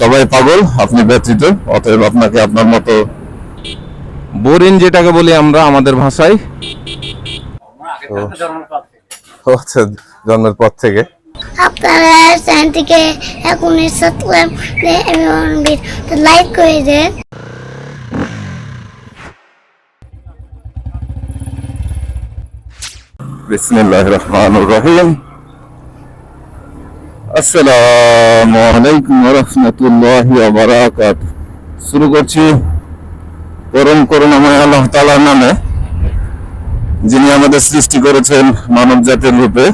সবাই পাগল আপনি ব্যতীত অতএব আপনাকে আপনার মতো বোরিং যেটাকে বলি আমরা আমাদের ভাষায়। ও আচ্ছা জন্মের পর থেকে। আপনারা চ্যানেলটিকে এখনই সাবস্ক্রাইব এবং লাইক করে দেন। বিসমিল্লাহ রহমান রহিম। আসসালামু আলাইকুম রহমতুল্লাহ বারাকাত শুরু করছি পরম করুণাময় আল্লাহ তাআলার নামে, যিনি আমাদের সৃষ্টি করেছেন মানব জাতির রূপে।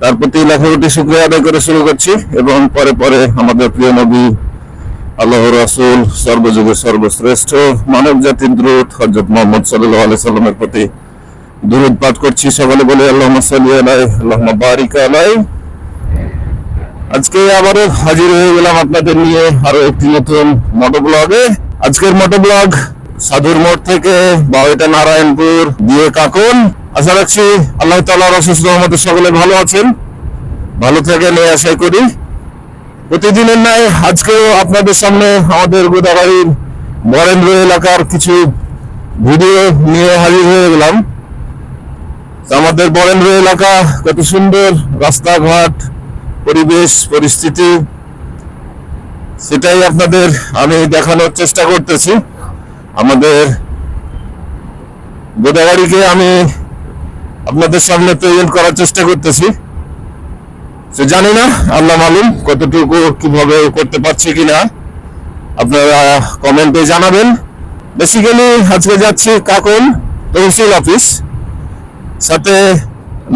তার প্রতি লাখো কোটি শুক্রিয়া আদায় করে শুরু করছি এবং পরে পরে আমাদের প্রিয় নবী আল্লাহ রাসূল, সর্বযুগের সর্বশ্রেষ্ঠ মানব জাতির দ্রুত হযরত মুহাম্মদ সাল্লাল্লাহু আলাইহি সাল্লামের প্রতি দুরুদ পাঠ করছি। সকলে বলে, আল্লাহুম্মা সাল্লি আলাই আল্লাহুম্মা বারিক আলাই আজকে আবারও হাজির হয়ে গেলাম আপনাদের নিয়ে আরও একটি নতুন মোটো ব্লগে আজকের মোটো ব্লগ সাধুর মোড় থেকে বাউটা নারায়ণপুর দিয়ে কাকুন। আশা রাখছি আল্লাহ তাআলার অশেষ রহমতে সকলে ভালো আছেন। ভালো থাকেন এই আশাই করি। প্রতিদিনের ন্যায় আজকেও আপনাদের সামনে আমাদের গোদাবাড়ির বরেন্দ্র এলাকার কিছু ভিডিও নিয়ে হাজির হয়ে গেলাম। আমাদের বরেন্দ্র এলাকা কত সুন্দর রাস্তাঘাট পরিবেশ, পরিস্থিতি, সেটাই আপনাদের আমি দেখানোর চেষ্টা করতেছি। আমাদের গোদাগাড়িকে আমি আপনাদের সামনে প্রেজেন্ট করার চেষ্টা করতেছি। তো জানি না, আল্লাহ মালুম কতটুকু কীভাবে করতে পারছি কিনা। আপনারা কমেন্টে জানাবেন। বেসিক্যালি আজকে যাচ্ছি কাকন তহসিল অফিস। সাথে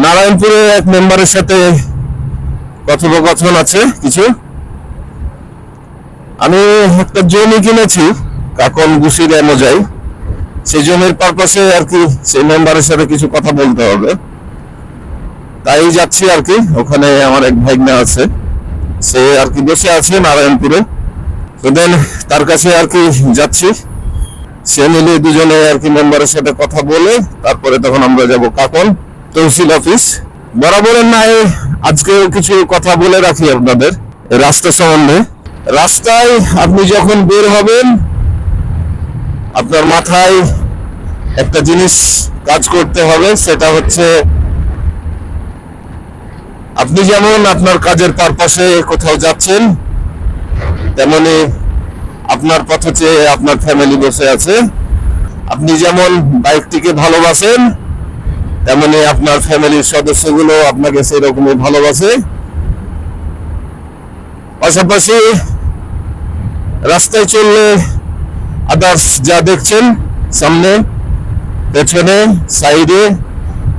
নারায়ণপুরে এক মেম্বারের সাথে কথোপকথন আছে কিছু? আমি একটা জমি কিনেছি, কাকন গুসির এমোজাই সেই জমির পারপাসে আর কি সেই মেম্বারের সাথে কিছু কথা বলতে হবে। তাই যাচ্ছি আর কি, ওখানে আমার এক ভাইগনা আছে। সে আর কি বসে আছে নারায়ণপুরে। তো দেন তার কাছে আর কি যাচ্ছি। সে মিলে দুজনে আর কি মেম্বারের সাথে কথা বলে, তারপরে তখন আমরা যাব কাকন তহসিল অফিস বরাবরের নাই আজকে কিছু কথা বলে রাখি আপনাদের রাস্তা সম্বন্ধে। রাস্তায় আপনি যখন বের হবেন, আপনার মাথায় একটা জিনিস কাজ করতে হবে, সেটা হচ্ছে আপনি যেমন আপনার কাজের পারপাসে কোথাও যাচ্ছেন, তেমনি আপনার পথে আপনার ফ্যামিলি বসে আছে। আপনি যেমন বাইকটিকে ভালোবাসেন তেমনি আপনার ফ্যামিলির সদস্যগুলো আপনাকে সেরকমই ভালোবাসে। পাশাপাশি রাস্তায় চললে আদার্স যা দেখছেন সামনে, পেছনে, সাইডে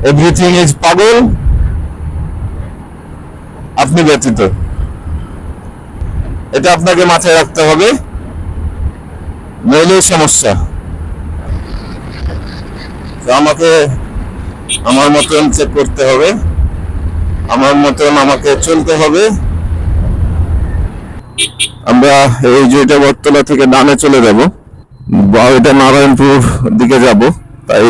এভরিথিং ইজ পাগল। আপনি ব্যতীত। এটা আপনাকে মাথায় রাখতে হবে। নইলে সমস্যা। আমাকে আমার মতন চেক করতে হবে। আমার মতন আমাকে চলতে হবে। আমরা এই জয়টা বটতলা থেকে ডানে চলে যাব। বা এটা নারায়ণপুর দিকে যাব। তাই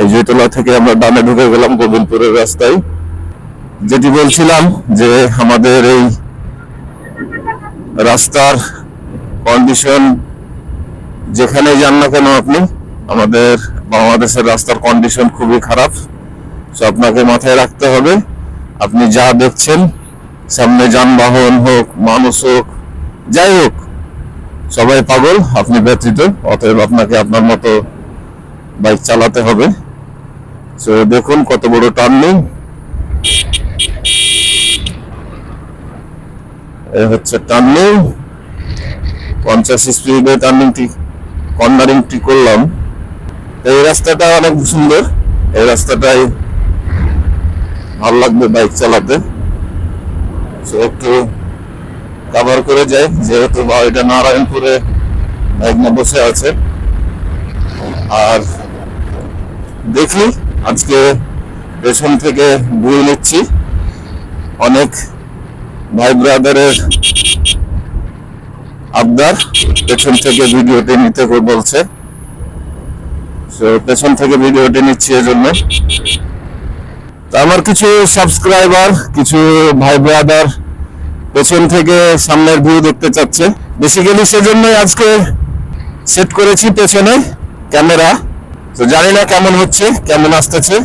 এই জয়তলা থেকে আমরা ডানে ঢুকে গেলাম গোবিন্দপুরের রাস্তায়। যেটি বলছিলাম যে আমাদের এই রাস্তার কন্ডিশন যেখানে যান না কেন আপনি আমাদের বাংলাদেশের রাস্তার কন্ডিশন খুবই খারাপ। সো আপনাকে মাথায় রাখতে হবে, আপনি যা দেখছেন, সামনে যানবাহন হোক, মানুষ হোক, যাই হোক, সবাই পাগল, আপনি ব্যতীত অতএব আপনাকে আপনার মতো বাইক চালাতে হবে। সো দেখুন কত বড় টার্নিং এ হচ্ছে টার্নিং পঞ্চাশ স্পিডে টার্নিংটি কর্নারিংটি করলাম। এই রাস্তাটা অনেক সুন্দর। এই রাস্তাটাই ভালো লাগবে বাইক চালাতে। একটু কভার করে যাই, যেহেতু এটা নারায়ণপুরে বাইক না বসে আছে। আর দেখি, আজকে পেছন থেকে বই নিচ্ছি। অনেক ভাই ব্রাদারের আবদার, পেছন থেকে ভিডিওটি নিতে বলছে। পেছন থেকে ভিডিওটি নিচ্ছি এজন্য। আমার কিছু সাবস্ক্রাইবার কিছু ভাই ব্রাদার পেছন থেকে সামনের ভিউ দেখতে চাচ্ছে। বেসিক্যালি সেজন্যই আজকে সেট করেছি পেছনে ক্যামেরা তো জানি না কেমন হচ্ছে, কেমন আসতেছে।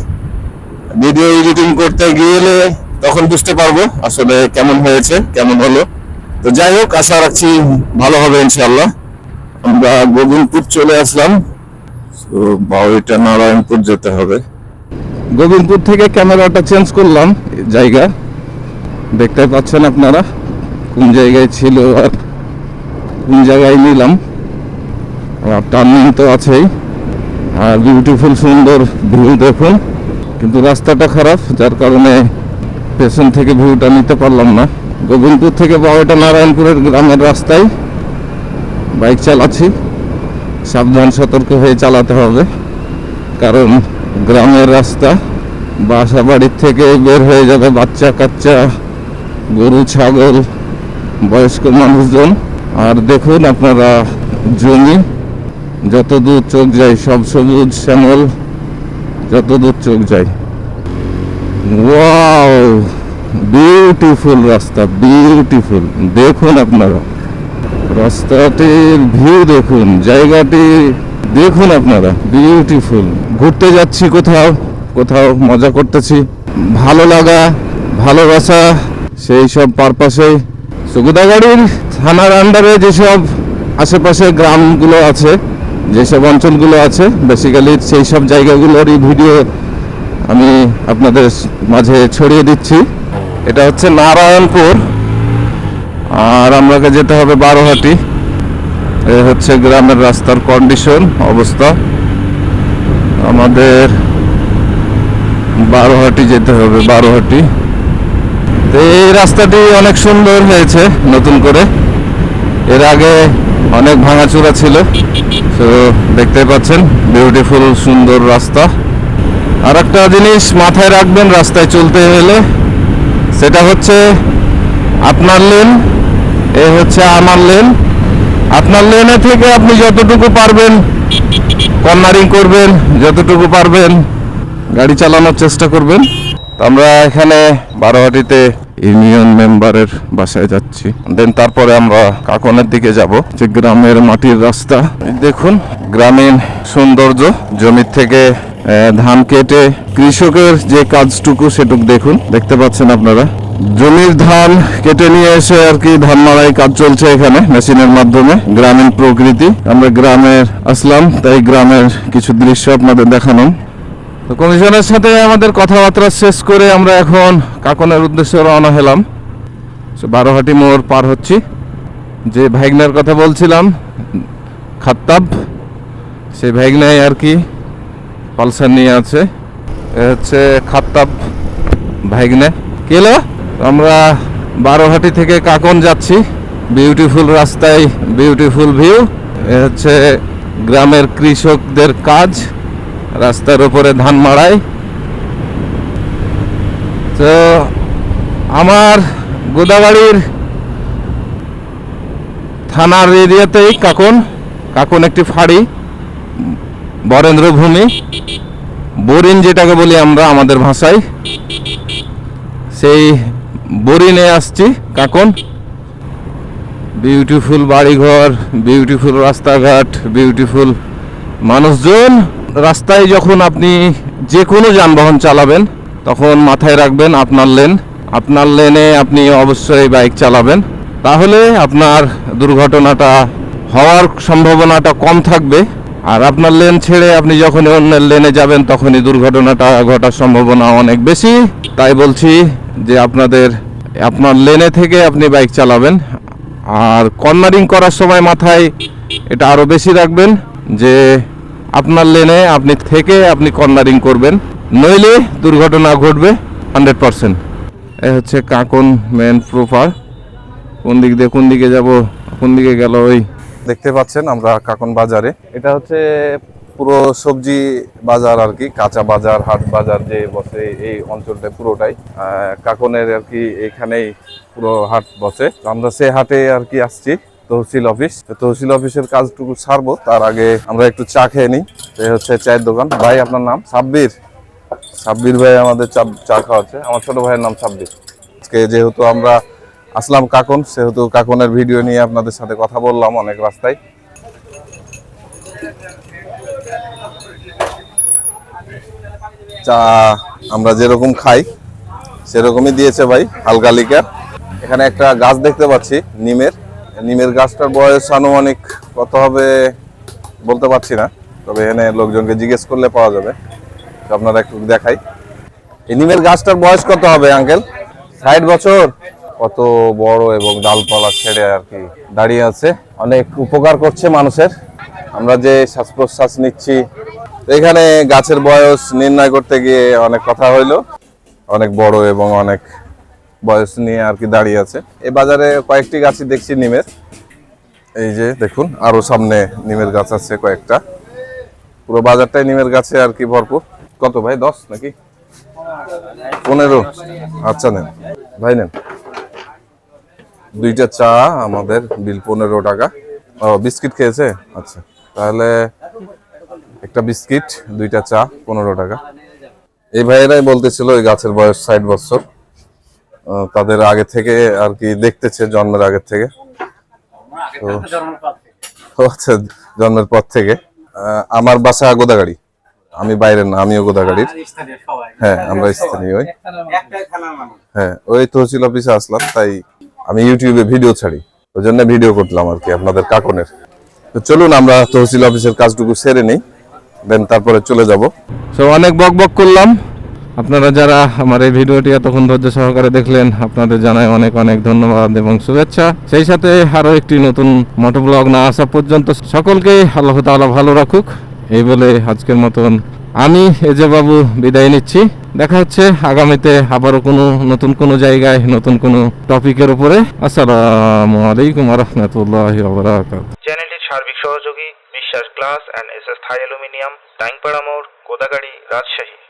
ভিডিও এডিটিং করতে গিয়ে তখন বুঝতে পারব আসলে কেমন হয়েছে, কেমন হলো। তো যাই হোক, আশা রাখছি ভালো হবে ইনশাল্লাহ আমরা গোবিন্দপুর চলে আসলাম। তো বাউরিটা নারায়ণপুর যেতে হবে। গোবিন্দপুর থেকে ক্যামেরাটা চেঞ্জ করলাম, জায়গা। দেখতে পাচ্ছেন আপনারা কোন জায়গায় ছিল আর কোন জায়গায় নিলাম। আর টার্নিং তো আছেই। আর বিউটিফুল সুন্দর ভিউ দেখুন। কিন্তু রাস্তাটা খারাপ, যার কারণে পেছন থেকে ভিউটা নিতে পারলাম না। গোবিন্দপুর থেকে বারোটা নারায়ণপুরের গ্রামের রাস্তায় বাইক চালাচ্ছি। সাবধান, সতর্ক হয়ে চালাতে হবে। কারণ গ্রামের রাস্তা বাসা বাড়ির থেকে বের হয়ে যাবে বাচ্চা কাচ্চা, গরু, ছাগল, বয়স্ক মানুষজন। আর দেখুন আপনারা জমি, যত দূর চোখ যায় সব সবুজ শ্যামল, যত দূর চোখ যায়। ওয়াও বিউটিফুল রাস্তা বিউটিফুল দেখুন আপনারা। রাস্তাটির ভিউ দেখুন, জায়গাটি দেখুন আপনারা বিউটিফুল ঘুরতে যাচ্ছি কোথাও কোথাও মজা করতেছি। ভালো লাগা, ভালোবাসা, সেই সব পারপাসে সুগুদাগাড়ির থানার আন্ডারে যেসব আশেপাশে গ্রামগুলো আছে, যেসব অঞ্চলগুলো আছে বেসিক্যালি সেই সব জায়গাগুলোরই ভিডিও আমি আপনাদের মাঝে ছড়িয়ে দিচ্ছি। এটা হচ্ছে নারায়ণপুর। আর আমাকে যেতে হবে বারোহাটি। এ হচ্ছে গ্রামের রাস্তার কন্ডিশন অবস্থা। আমাদের বারোহাটি যেতে হবে, বারোহাটি। তো এই রাস্তাটি অনেক সুন্দর হয়েছে নতুন করে। এর আগে অনেক ভাঙাচোরা ছিল। তো দেখতে পাচ্ছেন বিউটিফুল সুন্দর রাস্তা। আর একটা জিনিস মাথায় রাখবেন রাস্তায় চলতে হলে, সেটা হচ্ছে আপনার লেন, এ হচ্ছে আমার লেন। আপনার লেনে থেকে আপনি যতটুকু পারবেন কর্নারিং করবেন, যতটুকু পারবেন গাড়ি চালানোর চেষ্টা করবেন। আমরা এখানে বারোহাটিতে ইউনিয়ন মেম্বারের বাসায় যাচ্ছি। দেন তারপরে আমরা কাকনের দিকে যাব, যে গ্রামের মাটির রাস্তা। দেখুন, গ্রামীণ সৌন্দর্য জমির থেকে ধান কেটে কৃষকের যে কাজটুকু সেটুকু দেখুন, দেখতে পাচ্ছেন আপনারা। জমির ধান কেটে নিয়ে এসে আর কি ধান মারাই কাজ চলছে এখানে, মেশিনের মাধ্যমে, গ্রামীণ প্রকৃতি। আমরা গ্রামের আসলাম, তাই গ্রামের কিছু দৃশ্য আপনাদের দেখানো তো কমিশনের সাথে আমাদের কথাবার্তা শেষ করে আমরা এখন কাকনের উদ্দেশ্যে রওনা হলাম। বারোহাটি মোড় পার হচ্ছি। যে ভাইগনার কথা বলছিলাম, খাত্তাব, সেই ভাইগনাই আর কি পালসার নিয়ে আছে। এ হচ্ছে খাত্তাব ভাইগনে কেলো আমরা বারোহাটি থেকে কাকন যাচ্ছি। বিউটিফুল রাস্তায় বিউটিফুল ভিউ এ হচ্ছে গ্রামের কৃষকদের কাজ। রাস্তার উপরে ধান মাড়াই। তো আমার গোদাবাড়ির থানার এরিয়াতেই কাকন। কাকন একটি ফাঁড়ি। বরেন্দ্র ভূমি বোরিন যেটাকে বলি আমরা আমাদের ভাষায়। সেই বোরিনে আসছি, কাকন। বিউটিফুল বাড়িঘর বিউটিফুল রাস্তাঘাট বিউটিফুল মানুষজন। রাস্তায় যখন আপনি যে কোনো যানবাহন চালাবেন, তখন মাথায় রাখবেন আপনার লেন। আপনার লেনে আপনি অবশ্যই বাইক চালাবেন। তাহলে আপনার দুর্ঘটনাটা হওয়ার সম্ভাবনাটা কম থাকবে। আর আপনার লেন ছেড়ে আপনি যখন অন্যের লেনে যাবেন, তখনই দুর্ঘটনাটা ঘটার সম্ভাবনা অনেক বেশি। তাই বলছি যে আপনাদের, আপনার লেনে থেকে আপনি বাইক চালাবেন। আর কর্নারিং করার সময় মাথায় এটা আরও বেশি রাখবেন যে আপনার লেনে আপনি থেকে আপনি কর্নারিং করবেন, নইলে দুর্ঘটনা ঘটবে হান্ড্রেড পারসেন্ট। এ হচ্ছে কাকন মেন প্রপার কোন দিক দিয়ে কোন দিকে যাব, কোন দিকে গেল ওই দেখতে পাচ্ছেন আমরা কাকন বাজারে। এটা হচ্ছে পুরো সবজি বাজার আর কি, কাঁচা বাজার, হাট বাজার যে বসে এই অঞ্চলটা পুরোটাই। কাকনের আর কি এখানেই পুরো হাট বসে। আমরা সে হাটে আর কি আসছি, তহসিল অফিস। তহসিল অফিসের কাজটুকু ছাড়বো তার আগে আমরা একটু চা খেয়ে নিই। এই হচ্ছে চায়ের দোকান। ভাই, আপনার নাম? সাব্বির। সাব্বির ভাই আমাদের চা চা খাওয়াচ্ছে। আমার ছোট ভাইয়ের নাম সাব্বির। আজকে যেহেতু আমরা আসলাম কাকন, সেহেতু কাকনের ভিডিও নিয়ে আপনাদের সাথে কথা বললাম অনেক রাস্তায়। চা আমরা যেরকম খাই, সেরকমই দিয়েছে ভাই, হালকা এখানে একটা গাছ দেখতে পাচ্ছি, নিমের। নিমের গাছটার বয়স আনুমানিক কত হবে বলতে পারছি না, তবে এখানে লোকজনকে জিজ্ঞেস করলে পাওয়া যাবে। আপনারা একটু দেখাই। এই নিমের গাছটার বয়স কত হবে, আঙ্কেল? ষাট বছর? কত বড় এবং ডালপালা ছেড়ে আর কি দাঁড়িয়ে আছে। অনেক উপকার করছে মানুষের। আমরা যে শ্বাস প্রশ্বাস নিচ্ছি, এখানে গাছের বয়স নির্ণয় করতে গিয়ে অনেক কথা হইল। অনেক বড় এবং অনেক বয়স নিয়ে আর কি দাঁড়িয়ে আছে। এই বাজারে কয়েকটি গাছই দেখছি নিমের। এই যে দেখুন, আরও সামনে নিমের গাছ আছে কয়েকটা। পুরো বাজারটাই নিমের গাছে আর কি ভরপুর। কত ভাই, দশ নাকি? পনেরো। আচ্ছা নেন, ভাই নেন। দুইটা চা আমাদের বিল পনেরো টাকা। ও বিস্কিট খেয়েছে? আচ্ছা তাহলে একটা বিস্কিট দুইটা চা পনেরো টাকা। এই ভাইয়েরাই বলতেছিল ওই গাছের বয়স ষাট বছর। তাদের আগে থেকে আর কি দেখতেছে জন্মের আগের থেকে। তো আচ্ছা জন্মের পর থেকে। আমার বাসা গোদাগাড়ি। আমি বাইরের না আমিও গোদাগাড়ির। হ্যাঁ আমরা স্থানীয়। হ্যাঁ ওই তহসিল অফিসে আসলাম তাই আমি ইউটিউবে ভিডিও ছাড়ি। ওই জন্য ভিডিও করলাম আর কি আপনাদের কাকনের। তো চলুন, আমরা তহসিল অফিসের কাজটুকু সেরে নেই। দেন তারপরে চলে যাব। সো অনেক বক বক করলাম। আপনারা যারা আমার এই ভিডিওটি এতক্ষণ ধৈর্য সহকারে দেখলেন, আপনাদের জানাই অনেক অনেক ধন্যবাদ এবং শুভেচ্ছা। সেই সাথে আরও একটি নতুন মোটো ব্লগ না আসা পর্যন্ত সকলকে আল্লাহ তাআলা ভালো রাখুক। এই বলে আজকের মতন আমি এজে বাবু বিদায় নিচ্ছি। দেখা হচ্ছে আগামীতে আবারও কোনো নতুন কোনো জায়গায়, নতুন কোনো টপিকের উপরে। আসসালামু আলাইকুম রহমতুল্লাহ চ্যানেলটির সার্বিক সহযোগী, Biswas glass and S S Thai aluminium, Taingpara মোড়, কোদাগাড়ি, রাজশাহী।